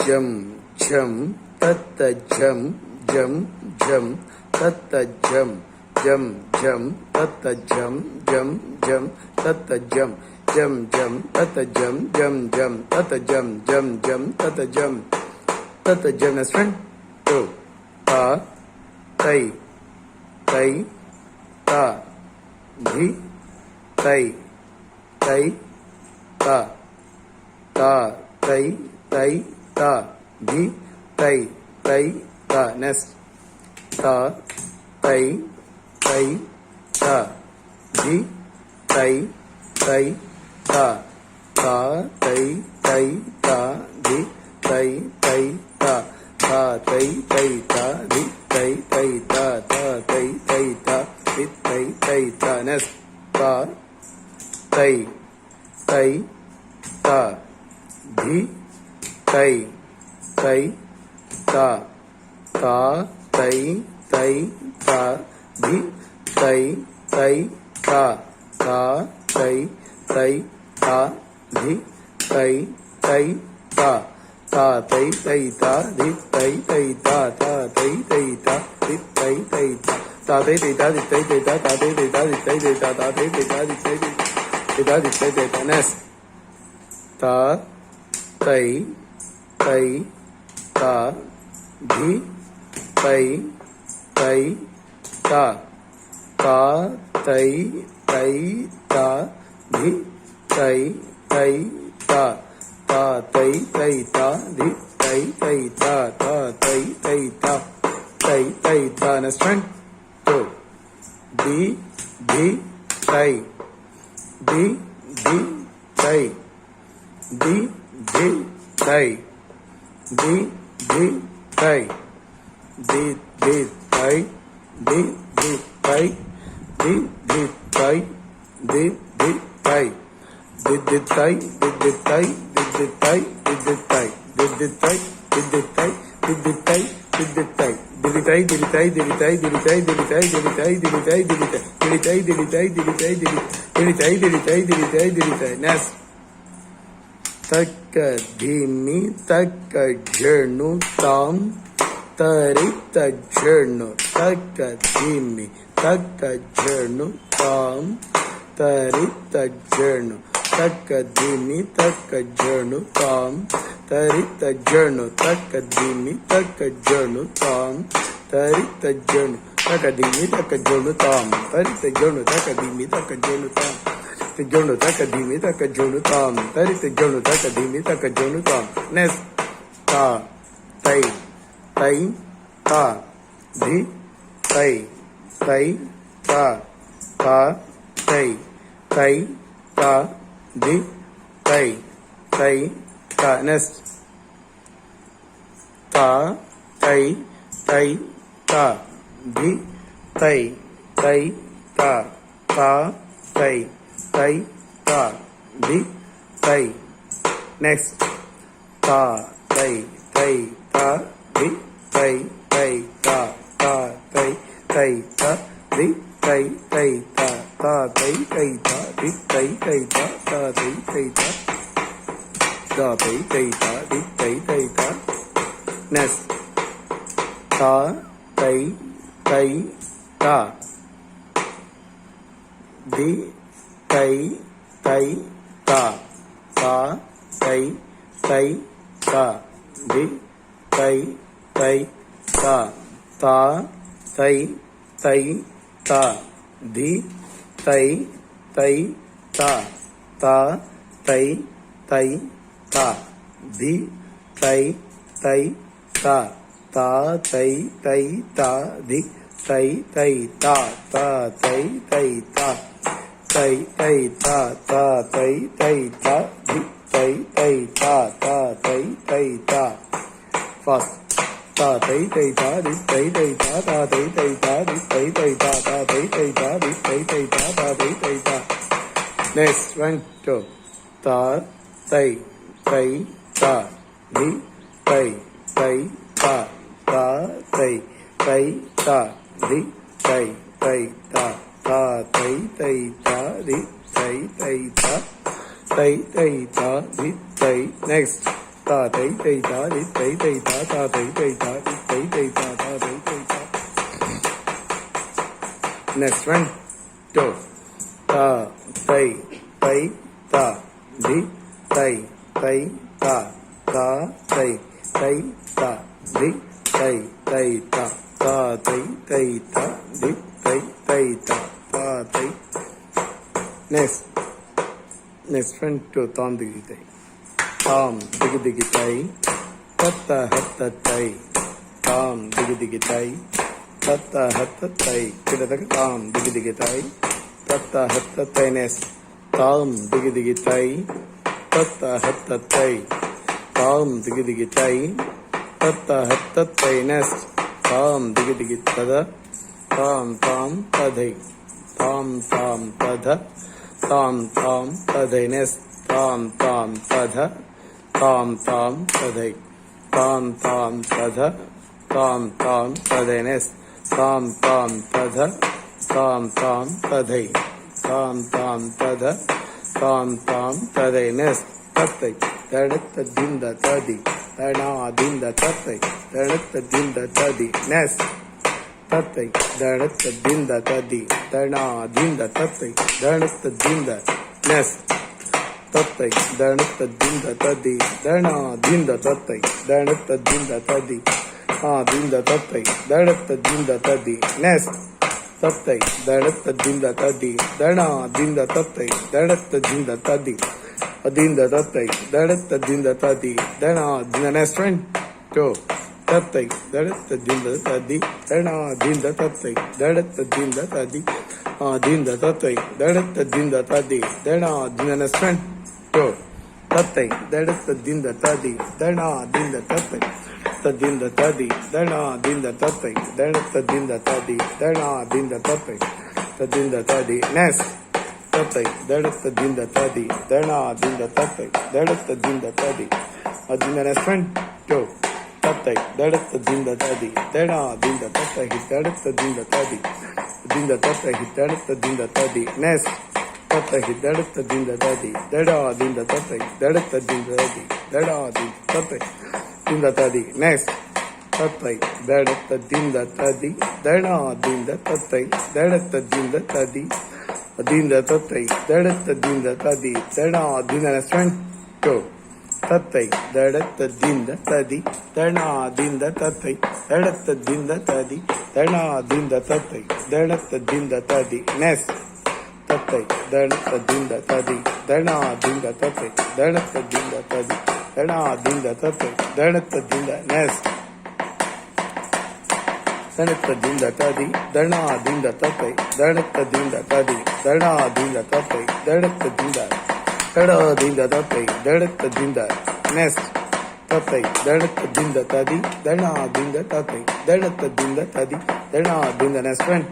జం జం తత్త జం జం జం తత్త జం జం జం తత్త జం జం జం తత్త జం జం జం తత్త జం జం జం తత్త జం జం జం తత్త జం తత్త జం నా ఫ్రెండ్ టు త తై తై త ధి తై తై త త తై తై தா தி தை தை தா நெக்ஸ்ட் தா தை தை தா. தி தை தை தா. தா தை தை தா தி தை தை தா. தா தை தை தா தை தா தா தை தை தா தி தை தை தா தா தை தை தா தி தை தை தா தா தை தை தா தி தை தை தா தா தை தை தா தி தை தை தா தா தை தை தா தி தை தை தா தா தை தை தா தி தை தை தா தா தை தை தா தி தை தை தா தி தை தை தா நெஸ் தா தை தை త ధి పై తై త. త తై తై త ధి తై తై త. త తై తై త ధి తై తై త త తై తై త. తై తై త నెక్స్ట్ వన్తో. ది ధి తై. ది ధి తై. ది ధి తై. ది தி தி தை தி தி தை தி தி தை தி தி தை தி தி தை தி தி தை தி தி தை தி தி தை தி தி தை தி தி தை தி தி தை தி தி தை தி தி தை தி தி தை திலி தை திலி தை திலி தை திலி தை திலி தை திலி தை திலி తక్క దీన్ని తక్క జను తాం తరి తను తక్క దీన్ని తక్క జను తాం తరి తను తక్క దీన్ని తక్క జను తాం తరి తను తక్క దీన్ని తక్క జను తాం తరి తను తక్క దీన్ని తక్క జను తాం తరి తను తక్క దీన్ని తక్క జను తాం Tegunuta kadimita kajunutam. Tari tegunuta kadimita kajunutam. Nes ta tai tai ta di tai tai ta ta tai tai ta di tai tai ta next ta tai tai ta di tai tai ta ta tai sai ta di sai next ta tai tai ta di tai tai ta ta tai tai ta di tai tai ta ta tai tai ta di tai tai ta ta tai tai ta ta tai tai ta di tai tai ta next ta tai tai ta di தை தை தா தி தை தை தா தி தை தை தா தா தை தை தா தி தை தை தா தா தை தை தா தி தை தை தா தா தை தை தா தி தை தை தா தா தை தை தா தை தை தா தா தை தை தா தி தை தை தா தா தை தை தா தி தா தை தை தா தி தை தை தா தா தை தை தா தி தை தை தா தா தை தை தா தி தை தை தா தா தை தை தா தா தை தை தா தி தை தை தா தா தை தை தா தி தை தை தா தா தை தை தா நெக்ஸ்ட் ஒன் டூ தா தை தை தா தி தை தை தா தா தை தை தா தி தை தை தா தா தை தை தா தி தை தை தா தை தை தா தி தை நெக்ஸ்ட் தா தை தை தா தி தை தை தா தா தை தை தா தி தை தை தா தா தை தை தா Next one, two. Ta, tay next next friend to tom digitai tom digitai tatta hatta tai tom digitai tatta hatta tai kidadak tom digitai tatta hatta tai next tom digitai tatta hatta tai tom digitai tatta hatta tai next tom digitai tada ताम ताम तधै தாம் தாம் தத தாம் தாம் ததை நெஸ் தாம் தாம் தத தாம் தாம் ததை தாம் தாம் தத தாம் தாம் ததை நெஸ் தாம் தாம் தத தாம் தாம் ததை தாம் தாம் தத தாம் தாம் ததை நெஸ் தத்தை தடுத்த திந்த ததி தனா திந்த தத்தை தடுத்த திந்த ததி நெஸ் தத்தை தடுத்த திந்த ததி தனா திந்த தத்தை தடுத்த திந்த நெஸ் தத்தை தடுத்த திந்த ததி தனா திந்த தத்தை தடுத்த திந்த ததி ஆ திந்த தத்தை தடுத்த திந்த ததி நெஸ் தத்தை தடுத்த திந்த ததி தனா திந்த தத்தை தடுத்த திந்த ததி அதிந்த தத்தை தடுத்த திந்த ததி தனா திந்த நெஸ் ஃப்ரெண்ட் டோ தத்தை தடுத்த திந்த ததி தனா திந்த தத்தை தடுத்த திந்த ததி ஆ திந்த தத்தை தடுத்த திந்த ததி தனா திந்த நெஸ் ஃப்ரெண்ட் டோ தத்தை தடுத்த திந்த ததி தனா திந்த தத்தை ததிந்த ததி தனா திந்த தத்தை தடுத்த திந்த ததி தனா திந்த தத்தை ததிந்த ததி நெஸ் தத்தை தடுத்த திந்த ததி தனா திந்த தத்தை தடுத்த திந்த ததி அதிந்த நெஸ் ஃப்ரெண்ட் டோ தத்தை தடுத்த திந்த ததி தனா திந்த தத்தை தடுத்த திந்த ததி திந்த தத்தை தடுத்த திந்த ததி நெஸ் தத்தை தடுத்த திந்த ததி தடா திந்த தத்தை தடுத்த திந்த ததி தடா திந்த தத்தை திந்த ததி நெக்ஸ்ட் தத்தை தடுத்த திந்த ததி தடா திந்த தத்தை தடுத்த திந்த ததி திந்த தத்தை தடுத்த திந்த ததி தடா திந்த ஸ்ட்ரென்த் டோ தத்தை தடுத்த திந்த ததி தடா திந்த தத்தை தடுத்த திந்த ததி தடா திந்த தத்தை தடுத்த திந்த ததி நெஸ். தத்தை தடுத்த திந்த ததி தடா திந்த தத்தை தடுத்த திந்த ததி தடா திந்த தத்தை தடுத்த திந்த நெஸ். தடுத்த திந்த ததி தடா திந்த தத்தை தடுத்த திந்த ததி தடா திந்த தத்தை தடுத்த திந்த நெஸ்ட் தத்தை தடுத்த திந்த ததி தடா திந்த தத்தை தடுத்த திந்த ததி தடா திந்த நெஸ் ஃப்ரெண்ட்